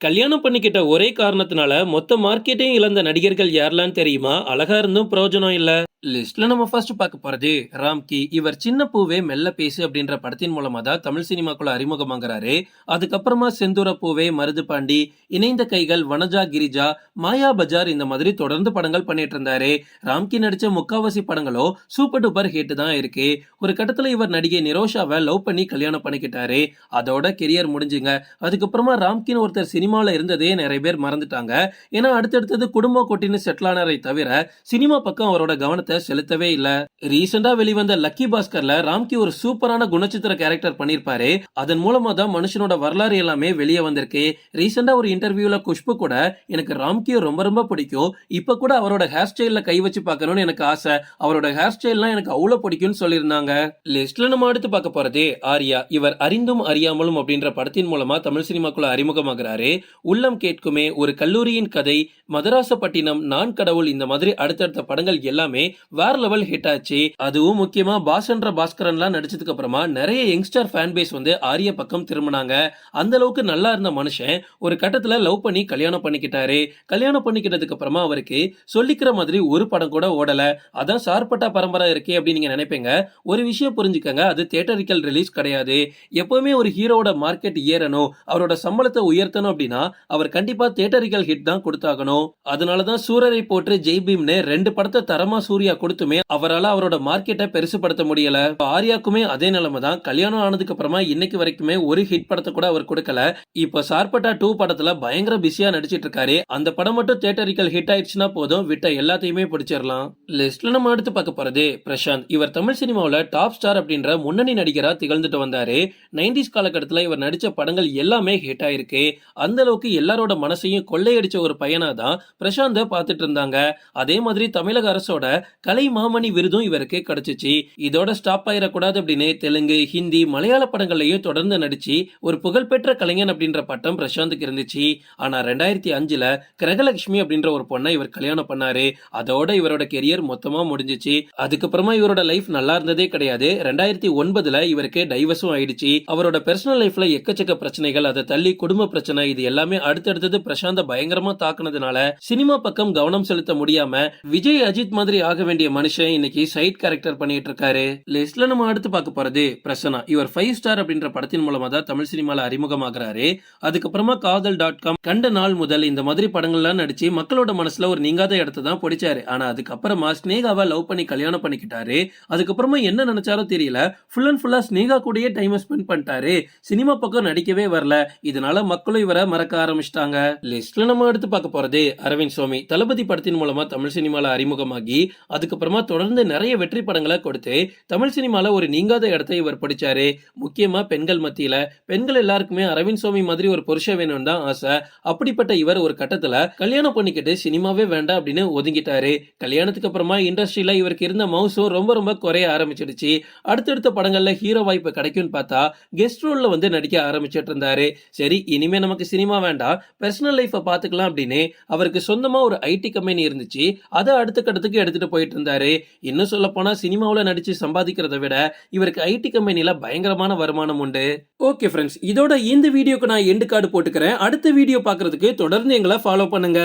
கல்யாணம் பண்ணிக்கிட்ட ஒரே காரணத்தினால மொத்த மார்க்கெட்டையும் இழந்த நடிகர்கள் யாரெல்லாம் தெரியுமா? அழகா இருந்தும் பிரயோஜனம் இல்லை. லிஸ்ட்ல நம்ம ஃபர்ஸ்ட் பார்க்க போறது ராம்கி இவர் சின்ன பூவே மெல்ல பேசு அப்படின்ற படத்தின் மூலமா தான் தமிழ் சினிமாக்குள்ள அறிமுகமாகறாரு. அதுக்கப்புறமா செந்தூர பூவே மருது பாண்டி இணைந்த கைகள் வனஜா கிரிஜா மாயா பஜார் இந்த மாதிரி தொடர்ந்து படங்கள் பண்ணிட்டு இருந்தாரு ராம்கி நடிச்ச முக்காவாசி படங்களோ சூப்பர் டூப்பர் ஹிட் தான் இருக்கு. ஒரு கட்டத்துல இவர் நடிகை நிரோஷாவை லவ் பண்ணி கல்யாணம் பண்ணிக்கிட்டாரு. அதோட கெரியர் முடிஞ்சுங்க. அதுக்கப்புறமா ராம்கின்னு ஒருத்தர் சினிமாவில் இருந்ததே நிறைய பேர் மறந்துட்டாங்க. ஏன்னா அடுத்தடுத்தது குடும்ப கொட்டின்னு செட்டில் ஆனாரை தவிர சினிமா பக்கம் அவரோட கவனத்தை செலுத்தவே இல்ல. ரீசெண்டா வெளிவந்த லக்கி பாஸ்கர்ல ராம்கி ஒரு சூப்பரான குணச்சித்திர கேரக்டர் பண்ணிருப்பாரு. அதன் மூலமா தான் மனுஷனோட வரலாறு எல்லாமே வெளியே வந்திருக்கு. ரீசெண்டா ஒரு இன்டர்வியூல குஷ்பு கூட எனக்கு ராம்கியை ரொம்ப ரொம்ப பிடிக்கும். இப்ப கூட அவரோட ஹேர் ஸ்டைல்ல கை வச்சு பார்க்கணும்னு எனக்கு ஆசை. அவரோட ஹேர் ஸ்டைல்லாம் எனக்கு அவ்வளவு பிடிக்கும்னு சொல்லியிருந்தாங்க. லிஸ்ட்ல நம்ம அடுத்து பார்க்க போறதே ஆர்யா. இவர் அறிந்தும் அறியாமலும் அப்படின்ற படத்தின் மூலமா தமிழ் சினிமாக்குள்ள அறிமுகமாகிறாரு. உள்ளம் கேட்குமே ஒரு கல்லூரியின் கதை. மதராசப்பட்டினம் நான் கடவுள் இந்த மாதிரி அடுத்தடுத்த படங்கள் எல்லாமே வேற லெவல் ஹிட் ஆச்சு. அதுவும் முக்கியமா பாசன்ற பாஸ்கரன்லாம் நடிச்சதுக்கு அப்புறமா நிறைய யங்ஸ்டர் ஃபேன் பேஸ் வந்து ஆரிய பக்கம் திரும்பினாங்க. அந்த அளவுக்கு நல்லா இருந்த மனுஷன் ஒரு கட்டத்துல லவ் பண்ணி கல்யாணம் பண்ணிக்கிட்டாரு. கல்யாணம் பண்ணிக்கிட்டதுக்கு அப்புறமா அவருக்கு சொல்லிக்கிற மாதிரி ஒரு படம் கூட ஓடல. அதான் சார்பட்டா பரம்பரை இருக்கே அப்படின்னு நீங்க நினைப்பீங்க. ஒரு விஷயம் புரிஞ்சுக்கங்க அது தியேட்டரிக்கல் ரிலீஸ் கிடையாது. எப்பவுமே ஒரு ஹீரோவோட மார்க்கெட் ஏறணும். அவரோட சம்பளத்தை உயர்த்தணும் அப்படின்னா அவர் கண்டிப்பா தியேட்டரிக்கல் ஹிட் தான் கொடுத்தாகணும். அதனாலதான் சூரரை போட்டு ஜெய் பீம்னு ரெண்டு படத்தை தரமா சூர்யா கொடுத்துமே அவரால் அவரோட மார்க்கெட்டை பெருசுப்படுத்த முடியல. ஆர்யாக்குமே அதே நிலைமை தான் கல்யாணம் ஆனதுக்கு அப்புறமா இன்னைக்கு வரைக்குமே ஒரு ஹிட் படத்தை கூட அவர் கொடுக்கல. இப்போ சார்பட்டா டூ படத்துல பயங்கர பிஸியா நடிச்சிட்டு இருக்காரு. அந்த படம் மட்டும் தியேட்டரிக்கல் ஹிட் ஆயிடுச்சுன்னா போதும். விட்ட எல்லாத்தையுமே பிடிச்சிடலாம். லிஸ்ட்ல நம்ம அடுத்து பார்க்க போறது பிரசாந்த். இவர் தமிழ் சினிமாவில் டாப் ஸ்டார் அப்படின்ற முன்னணி நடிகரா திகழ்ந்துட்டு வந்தாரு. நைன்டிஸ் காலகட்டத்தில் இவர் நடிச்ச படங்கள் எல்லாமே ஹிட் ஆயிருக்கு. அந்த அளவுக்கு எல்லாரோட மனசையும் கொள்ளையடிச்ச ஒரு பையனா தான் பிரசாந்த பார்த்துட்டு இருந்தாங்க. அதே மாதிரி தமிழக அரசோட கலை மாமணி விருதும் இவருக்கு கிடைச்சிச்சு. இதோட ஸ்டாப் ஆயிடக்கூடாது அப்படின்னு தெலுங்கு ஹிந்தி மலையாள படங்கள்லயும் தொடர்ந்து நடிச்சு ஒரு புகழ்பெற்ற கலைஞன் அப்படின்ற பட்டம் பிரசாந்துக்கு இருந்துச்சு. ஆனா ரெண்டாயிரத்தி அஞ்சுல கிரகலட்சுமி அப்படின்ற ஒரு பொண்ணை இவர் கல்யாணம் பண்ணாரு. அதோட இவரோட கெரியர் மொத்தமா முடிஞ்சிச்சு. அதுக்கப்புறமா இவரோட லைஃப் நல்லா இருந்ததே கிடையாது. ரெண்டாயிரத்தி ஒன்பதுல இவருக்கு டைவர்ஸும் ஆயிடுச்சு. அவரோட பர்சனல் லைஃப்ல எக்கச்சக்க பிரச்சனைகள் அதை தள்ளி குடும்ப பிரச்சனை இது எல்லாமே அடுத்தடுத்தது பிரசாந்த பயங்கரமா தாக்குனதுனால சினிமா பக்கம் கவனம் செலுத்த முடியாம விஜய் அஜித் மாதிரி ஆக வேண்டிய மனுஷன் இன்னைக்கு சைட் கேரக்டர் பண்ணிட்டு இருக்காரு லிஸ்ட்ல நம்ம அடுத்து பார்க்க போறது பிரசனா. இவர் ஃபைவ் ஸ்டார் அப்படின்ற படத்தின் மூலமா தான் தமிழ் சினிமால அறிமுகமாகிறாரு. அதுக்கப்புறமா காதல் டாட் காம் கண்ட நாள் முதல் இந்த மாதிரி படங்கள்லாம் நடிச்சு மக்களோட மனசுல ஒரு நீங்காத இடத்த தான் பிடிச்சாரு. ஆனா அதுக்கப்புறமா ஸ்னேகாவை லவ் பண்ணி கல்யாணம் பண்ணிக்கிட்டாரு. அதுக்கப்புறமா என்ன நினைச்சாரோ தெரியல. ஃபுல் அண்ட் ஃபுல்லா ஸ்னேகா கூடயே டைம் ஸ்பெண்ட் பண்ணிட்டாரு. சினிமா பக்கம் நடிக்கவே வரல. இதனால மக்களும் இவரை மறக்க ஆரம்பிச்சிட்டாங்க. லிஸ்ட்ல நம்ம எடுத்து பார்க்க போறது அரவிந்த் சுவாமி. தளபதி படத்தின் மூலமா தமிழ் சினிமால அறிமுகமாகி அதுக்கப்புறமா தொடர்ந்து நிறைய வெற்றி படங்களை கொடுத்து தமிழ் சினிமாவில் ஒரு நீங்காத இடத்தை இவர் பிடிச்சாரு. முக்கியமா பெண்கள் மத்தியில. பெண்கள் எல்லாருக்குமே அரவிந்த் சுவாமி மாதிரி ஒரு புருஷன் வேணும்னு தான் ஆசை. அப்படிப்பட்ட இவர் ஒரு கட்டத்துல கல்யாணம் பண்ணிக்கிட்டு சினிமாவே வேண்டாம் அப்படின்னு ஒதுங்கிட்டாரு. கல்யாணத்துக்கு அப்புறமா இண்டஸ்ட்ரியில் இவருக்கு இருந்த மவுசும் ரொம்ப ரொம்ப குறைய ஆரம்பிச்சிடுச்சு. அடுத்தடுத்த படங்கள்ல ஹீரோ வாய்ப்பு கிடைக்கும்னு பார்த்தா கெஸ்ட் ரோல்ல வந்து நடிக்க ஆரம்பிச்சிட்டு இருந்தாரு. சரி இனிமே நமக்கு சினிமா வேண்டாம். பர்சனல் லைஃப்பை பார்த்துக்கலாம் அப்படின்னு அவருக்கு சொந்தமா ஒரு ஐடி கம்பெனி இருந்துச்சு. அதை அடுத்த கட்டத்துக்கு எடுத்துட்டு போயிட்டு இருந்தாரு இன்னும் சொல்ல போனா சினிமாவில் நடிச்சு சம்பாதிக்கிறத விட இவருக்கு ஐடி கம்பெனில பயங்கரமான வருமானம் உண்டு. ஓகே ஃப்ரெண்ட்ஸ் இதோட இந்த வீடியோக்கு நான் எண்டு கார்டு போட்டுக்கிறேன். அடுத்த வீடியோ பார்க்கறதுக்கு தொடர்ந்து எங்களை ஃபாலோ பண்ணுங்க.